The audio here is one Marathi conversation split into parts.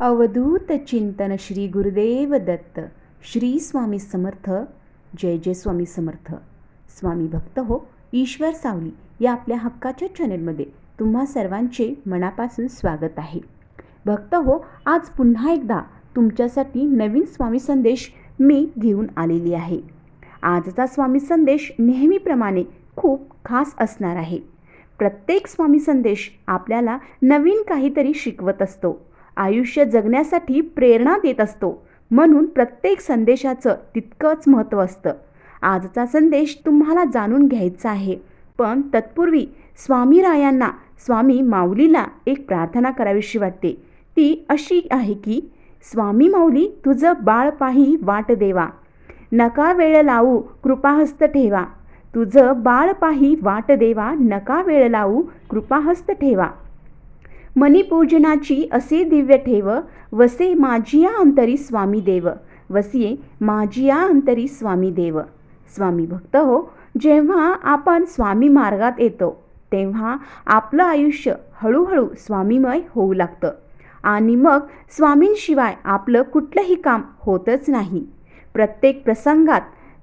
अवधूत चिंतन श्री गुरुदेव दत्त. श्री स्वामी समर्थ. जय जय स्वामी समर्थ. स्वामी भक्त हो ईश्वर सावली या आपल्या हक्काच्या चॅनेलमध्ये तुम्हा सर्वांचे मनापासून स्वागत आहे. भक्त हो आज पुन्हा एकदा तुमच्यासाठी नवीन स्वामी संदेश मी घेऊन आलेली आहे. आजचा स्वामी संदेश नेहमीप्रमाणे खूप खास असणार आहे. प्रत्येक स्वामी संदेश आपल्याला नवीन काहीतरी शिकवत असतो. आयुष्य जगण्यासाठी प्रेरणा देत असतो. म्हणून प्रत्येक संदेशाचं तितकंच महत्त्व असतं. आजचा संदेश तुम्हाला जाणून घ्यायचा आहे. पण तत्पूर्वी स्वामी रायांना स्वामी माऊलीला एक प्रार्थना करावीशी वाटते. ती अशी आहे की स्वामी माऊली तुझं बाळ पाही वाट देवा. नका वेळ लावू कृपाहस्त ठेवा. तुझं बाळ पाही वाट देवा. नका वेळ लावू कृपाहस्त ठेवा. मणिपूजनाची असे दिव्य ठेव वसे माझिया अंतरी स्वामी देव वसिये माझिया अंतरी स्वामी देव. स्वामी भक्त हो जेव्हा आपण स्वामी मार्गात येतो तेव्हा आपलं आयुष्य हळूहळू स्वामीमय होऊ लागतं. आणि मग स्वामींशिवाय आपलं कुठलंही काम होतच नाही. प्रत्येक प्रसंगात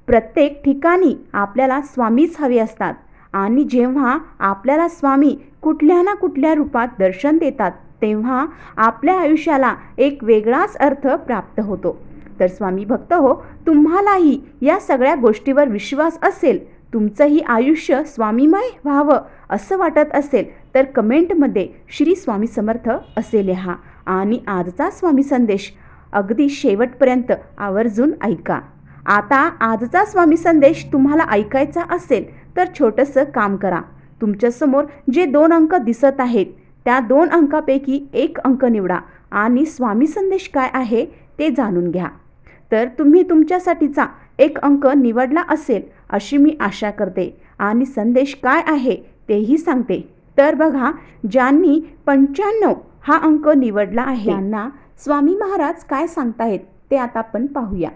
प्रत्येक ठिकाणी आपल्याला स्वामीच हवे असतात. आणि जेव्हा आपल्याला स्वामी कुठल्या ना कुठल्या रूपात दर्शन देतात तेव्हा आपल्या आयुष्याला एक वेगळाच अर्थ प्राप्त होतो. तर स्वामी भक्त हो तुम्हालाही या सगळ्या गोष्टीवर विश्वास असेल तुमचंही आयुष्य स्वामीमय व्हावं असं वाटत असेल तर कमेंटमध्ये श्री स्वामी समर्थ असे लिहा. आणि आजचा स्वामी संदेश अगदी शेवटपर्यंत आवर्जून ऐका. आता आजचा स्वामी संदेश तुम्हाला ऐकायचा असेल तर छोटंसं काम करा. तुमच्यासमोर जे दोन अंक दिसत आहेत त्या दोन अंकापैकी एक अंक निवडा आणि स्वामी संदेश काय आहे ते जाणून घ्या. तर तुम्ही तुमच्यासाठीचा एक अंक निवडला असेल अशी मी आशा करते आणि संदेश काय आहे तेही सांगते. तर बघा ज्यांनी पंच्याण्णव हा अंक निवडला आहे त्यांना स्वामी महाराज काय सांगतायत ते आता आपण पाहूया.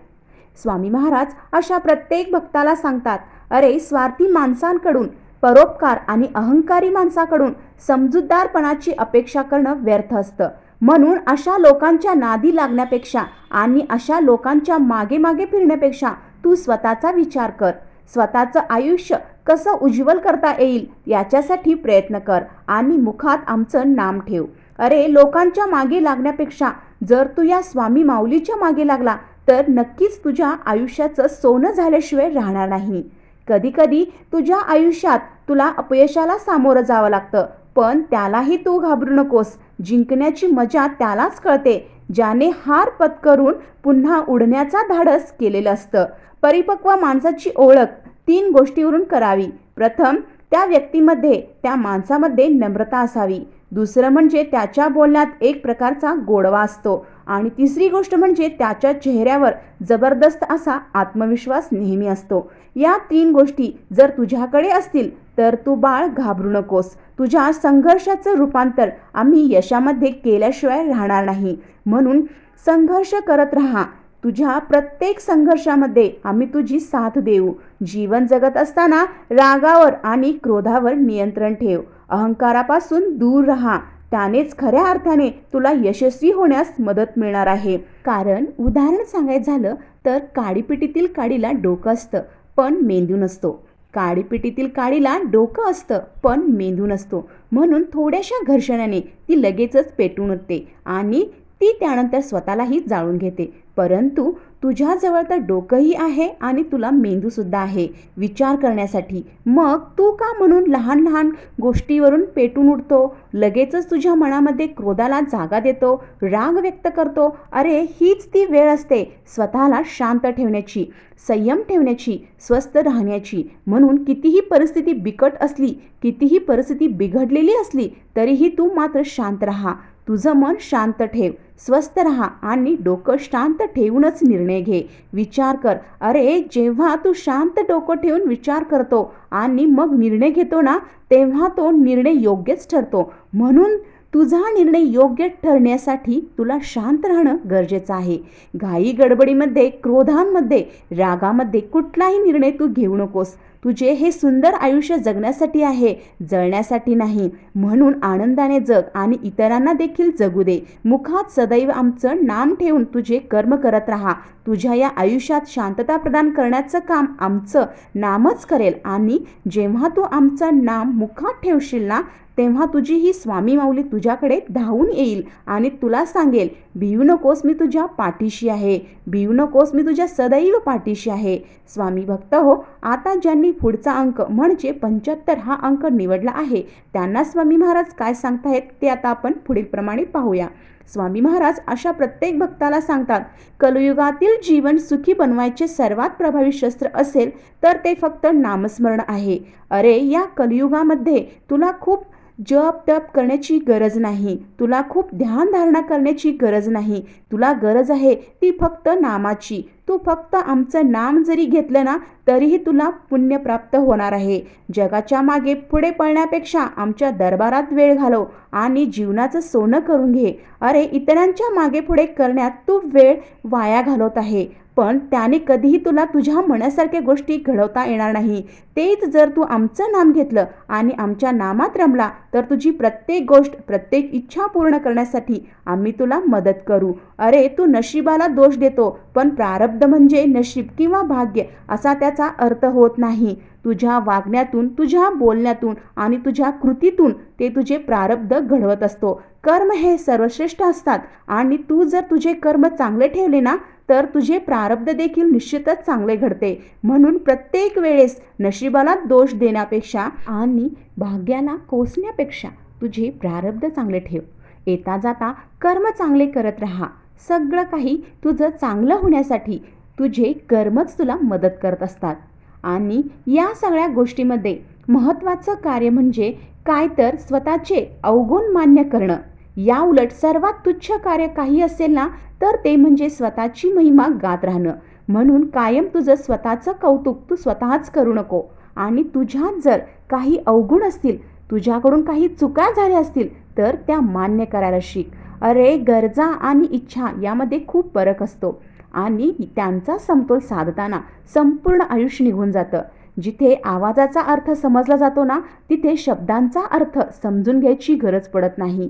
स्वामी महाराज अशा प्रत्येक भक्ताला सांगतात अरे स्वार्थी माणसांकडून परोपकार आणि अहंकारी माणसाकडून समजूतदारपणाची अपेक्षा करणं व्यर्थ असतं. म्हणून अशा लोकांच्या नादी लागण्यापेक्षा आणि अशा लोकांच्या मागे मागे फिरण्यापेक्षा तू स्वतःचा विचार कर. स्वतःचं आयुष्य कसं उज्ज्वल करता येईल याच्यासाठी प्रयत्न कर आणि मुखात आमचं नाम ठेव. अरे लोकांच्या मागे लागण्यापेक्षा जर तू या स्वामी माऊलीच्या मागे लागला तर नक्कीच तुझ्या आयुष्याचं सोनं झाल्याशिवाय राहणार नाही. कधीकधी तुझ्या आयुष्यात तुला अपयशाला सामोरं जावं लागतं पण त्यालाही तू घाबरू नकोस. जिंकण्याची मजा त्यालाच कळते ज्याने हार पत्करून पुन्हा उडण्याचा धाडस केलेलं असतं. परिपक्व माणसाची ओळख तीन गोष्टीवरून करावी. प्रथम त्या व्यक्तीमध्ये त्या माणसामध्ये नम्रता असावी. दुसरं म्हणजे त्याच्या बोलण्यात एक प्रकारचा गोडवा असतो. आणि तिसरी गोष्ट म्हणजे त्याच्या चेहऱ्यावर जबरदस्त असा आत्मविश्वास नेहमी असतो. या तीन गोष्टी जर तुझ्याकडे असतील तर तू बाळ घाबरू नकोस. तुझ्या संघर्षाचं रूपांतर आम्ही यशामध्ये केल्याशिवाय राहणार नाही. म्हणून संघर्ष करत राहा. तुझ्या प्रत्येक संघर्षामध्ये आम्ही तुझी साथ देऊ. जीवन जगत असताना रागावर आणि क्रोधावर नियंत्रण ठेव. अहंकारापासून दूर राहा. त्यानेच खऱ्या अर्थाने तुला यशस्वी होण्यास मदत मिळणार आहे. कारण उदाहरण सांगायचं झालं तर काडीपिटीतील काडीला डोकं असतं पण मेंदू नसतो. काडीपिटीतील काडीला डोकं असतं पण मेंदू नसतो. म्हणून थोड्याशा घर्षणाने ती लगेचच पेटून उठते आणि ती त्यानंतर स्वतःलाही जाळून घेते. परंतु तुझ्याजवळ तर डोकंही आहे आणि तुला मेंदूसुद्धा आहे. विचार करण्यासाठी. मग तू का म्हणून लहान लहान गोष्टीवरून पेटून उठतो? लगेचच तुझ्या मनामध्ये क्रोधाला जागा देतो राग व्यक्त करतो. अरे हीच ती वेळ असते स्वतःला शांत ठेवण्याची संयम ठेवण्याची स्वस्थ राहण्याची. म्हणून कितीही परिस्थिती बिकट असली कितीही परिस्थिती बिघडलेली असली तरीही तू मात्र शांत राहा. तुझं मन शांत ठेव. स्वस्थ राहा आणि डोकं शांत ठेवूनच निर्णय घे. विचार कर. अरे जेव्हा तू शांत डोकं ठेवून विचार करतो आणि मग निर्णय घेतो ना तेव्हा तो निर्णय योग्यच ठरतो. म्हणून तुझा निर्णय योग्य ठरण्यासाठी तुला शांत राहणं गरजेचं आहे. घाई गडबडीमध्ये क्रोधांमध्ये रागामध्ये कुठलाही निर्णय तू घेऊ नकोस. तुझे हे सुंदर आयुष्य जगण्यासाठी आहे जळण्यासाठी नाही. म्हणून आनंदाने जग आणि इतरांना देखील जगू दे. मुखात सदैव आमचं नाम ठेवून तुझे कर्म करत राहा. तुझ्या या आयुष्यात शांतता प्रदान करण्याचं काम आमचं नामच करेल आणि जेव्हा तू आमचं नाम मुखात ठेवशील ना तेव्हा तुझी ही स्वामी माऊली तुझ्याकडे धावून येईल आणि तुला सांगेल भिऊ नकोस मी तुझ्या पाठीशी आहे भिऊ नकोस मी तुझ्या सदैव पाठीशी आहे. स्वामी भक्त हो आता ज्यांनी पुढचा अंक म्हणजे पंच्याहत्तर हा अंक निवडला आहे त्यांना स्वामी महाराज काय सांगतायत ते आता आपण पुढीलप्रमाणे पाहूया. स्वामी महाराज अशा प्रत्येक भक्ताला सांगतात कलयुगातील जीवन सुखी बनवायचे सर्वात प्रभावी शस्त्र असेल तर ते फक्त नामस्मरण आहे. अरे या कलियुगामध्ये तुला खूप जप तप करण्याची गरज नाही. तुला खूप ध्यानधारणा करण्याची गरज नाही. तुला गरज आहे ती फक्त नामाची. तू फक्त आमचं नाम जरी घेतलं ना तरीही तुला पुण्य प्राप्त होणार आहे. जगाच्या मागे पुढे पळण्यापेक्षा आमच्या दरबारात वेळ घालव आणि जीवनाचं सोनं करून घे. अरे इतरांच्या मागे पुढे करण्यात तू वेळ वाया घालवत आहे. पण त्याने कधीही तुला तुझ्या मनासारख्या गोष्टी घडवता येणार नाही. तेच जर तू आमचं नाम घेतलं आणि आमच्या नामात रमला तर तुझी प्रत्येक गोष्ट प्रत्येक इच्छा पूर्ण करण्यासाठी आम्ही तुला मदत करू. अरे तू नशिबाला दोष देतो पण प्रारब्ध म्हणजे नशीब किंवा भाग्य असा त्याचा अर्थ होत नाही. तुझ्या वागण्यातून तुझ्या बोलण्यातून आणि तुझ्या कृतीतून ते तुझे प्रारब्ध घडवत असतो. कर्म हे सर्वश्रेष्ठ असतात आणि तू जर तुझे कर्म चांगले ठेवले ना तर तुझे प्रारब्ध देखील निश्चितच चांगले घडते. म्हणून प्रत्येक वेळेस नशिबाला दोष देण्यापेक्षा आणि भाग्याला कोसण्यापेक्षा तुझे प्रारब्ध चांगले ठेव. येता जाता कर्म चांगले करत राहा. सगळं काही तुझं चांगलं होण्यासाठी तुझे कर्मच तुला मदत करत असतात. आणि या सगळ्या गोष्टीमध्ये महत्त्वाचं कार्य म्हणजे काय तर स्वतःचे अवगुण मान्य करणं. या उलट सर्वात तुच्छ कार्य काही असेल ना तर ते म्हणजे स्वतःची महिमा गात राहणं. म्हणून कायम तुझं स्वतःचं कौतुक तू स्वतःच करू नको. आणि तुझ्यात जर काही अवगुण असतील तुझ्याकडून काही चुका झाल्या असतील तर त्या मान्य करायला शिक. अरे गरजा आणि इच्छा यामध्ये खूप फरक असतो. आणि त्यांचा समतोल साधताना संपूर्ण आयुष्य निघून जातं. जिथे आवाजाचा अर्थ समजला जातो ना तिथे शब्दांचा अर्थ समजून घ्यायची गरज पडत नाही.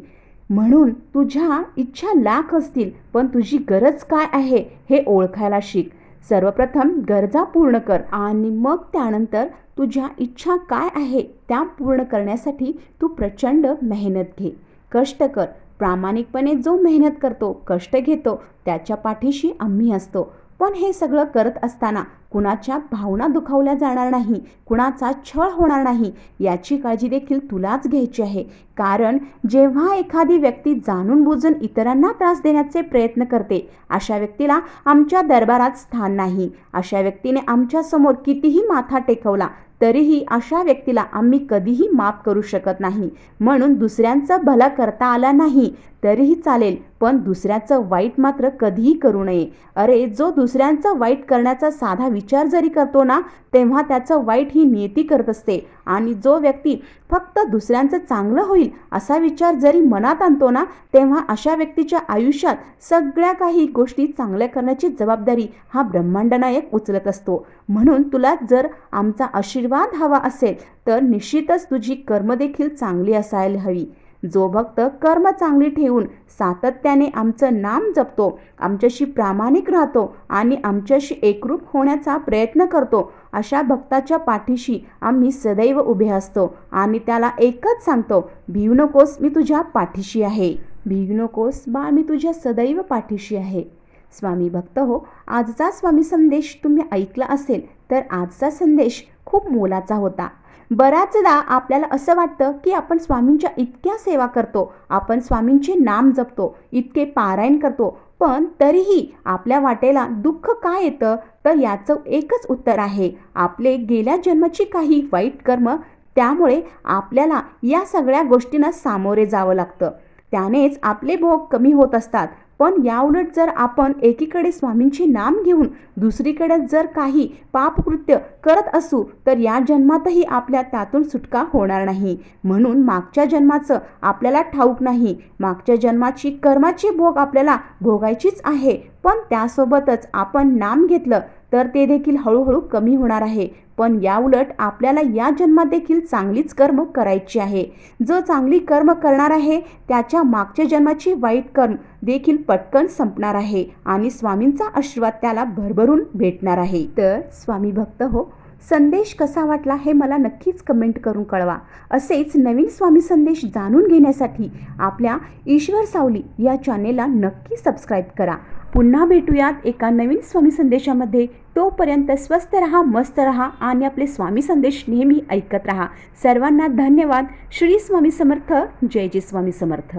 म्हणून तुझ्या इच्छा लाख असतील पण तुझी गरज काय आहे हे ओळखायला शिक. सर्वप्रथम गरजा पूर्ण कर आणि मग त्यानंतर तुझ्या इच्छा काय आहे त्या पूर्ण करण्यासाठी तू प्रचंड मेहनत घे. कष्ट कर. प्रामाणिकपणे जो मेहनत करतो कष्ट घेतो त्याच्या पाठीशी आम्ही असतो. पण हे सगळं करत असताना कुणाच्या भावना दुखावल्या जाणार नाही कुणाचा छळ होणार नाही याची काळजी देखील तुलाच घ्यायची आहे. कारण जेव्हा एखादी व्यक्ती जाणून बुजून इतरांना त्रास देण्याचे प्रयत्न करते अशा व्यक्तीला आमच्या दरबारात स्थान नाही. अशा व्यक्तीने आमच्यासमोर कितीही माथा टेकवला तरीही अशा व्यक्तीला आम्ही कधीही माफ करू शकत नाही. म्हणून दुसऱ्यांचं भलं करता आलं नाही. तरीही चालेल पण दुसऱ्याचं वाईट मात्र कधीही करू नये. अरे जो दुसऱ्यांचं वाईट करण्याचा साधा विचार जरी करतो ना तेव्हा त्याचं वाईट ही नियती करत असते. आणि जो व्यक्ती फक्त दुसऱ्यांचं चांगलं होईल असा विचार जरी मनात आणतो ना तेव्हा अशा व्यक्तीच्या आयुष्यात सगळ्या काही गोष्टी चांगल्या करण्याची जबाबदारी हा ब्रह्मांडनायक उचलत असतो. म्हणून तुला जर आमचा आशीर्वाद हवा असेल तर निश्चितच तुझी कर्मदेखील चांगली असायला हवी. जो भक्त कर्म चांगली ठेवून सातत्याने आमचं नाम जपतो आमच्याशी प्रामाणिक राहतो आणि आमच्याशी एकरूप होण्याचा प्रयत्न करतो अशा भक्ताच्या पाठीशी आम्ही सदैव उभे असतो आणि त्याला एकच सांगतो भिवू नकोस मी तुझ्या पाठीशी आहे. भिवू नकोस बा मी तुझ्या सदैव पाठीशी आहे. स्वामी भक्त हो आजचा स्वामी संदेश तुम्ही ऐकला असेल तर आजचा संदेश खूप मोलाचा होता. बऱ्याचदा आपल्याला असं वाटतं की आपण स्वामींच्या इतक्या सेवा करतो आपण स्वामींचे नाम जपतो इतके पारायण करतो पण तरीही आपल्या वाटेला दुःख काय येतं? तर याचं एकच उत्तर आहे आपले गेल्या जन्माची काही वाईट कर्म त्यामुळे आपल्याला या सगळ्या गोष्टींना सामोरे जावं लागतं. त्यानेच आपले भोग कमी होत असतात. पण याउलट जर आपण एकीकडे स्वामींचे नाम घेऊन दुसरीकडे जर काही पापकृत्य करत असू तर या जन्मातही आपल्या त्यातून सुटका होणार नाही. म्हणून मागच्या जन्माचं आपल्याला ठाऊक नाही. मागच्या जन्माची कर्माची भोग आपल्याला भोगायचीच आहे. पण त्यासोबतच आपण नाम घेतलं तर ते देखील हळूहळू कमी होणार आहे. पण याउलट आपल्याला या जन्मात देखील चांगलीच कर्म करायची आहे. जो चांगली कर्म करणार आहे त्याच्या मागच्या जन्माची वाईट कर्म देखील पटकन संपणार आहे आणि स्वामींचा आशीर्वाद त्याला भरभरून भेटणार आहे. तर स्वामी भक्त हो संदेश कसा वाटला हे मला नक्कीच कमेंट करून कळवा. असेच नवीन स्वामी संदेश जाणून घेण्यासाठी आपल्या ईश्वर सावली या चॅनेलला नक्की सबस्क्राईब करा. पुन्हा भेटूयात एका नवीन स्वामी संदेशामध्ये. तोपर्यंत स्वस्त रहा मस्त रहा आणि आपले स्वामी संदेश नेहमी ऐकत रहा. सर्वांना धन्यवाद. श्री स्वामी समर्थ. जय जय स्वामी समर्थ.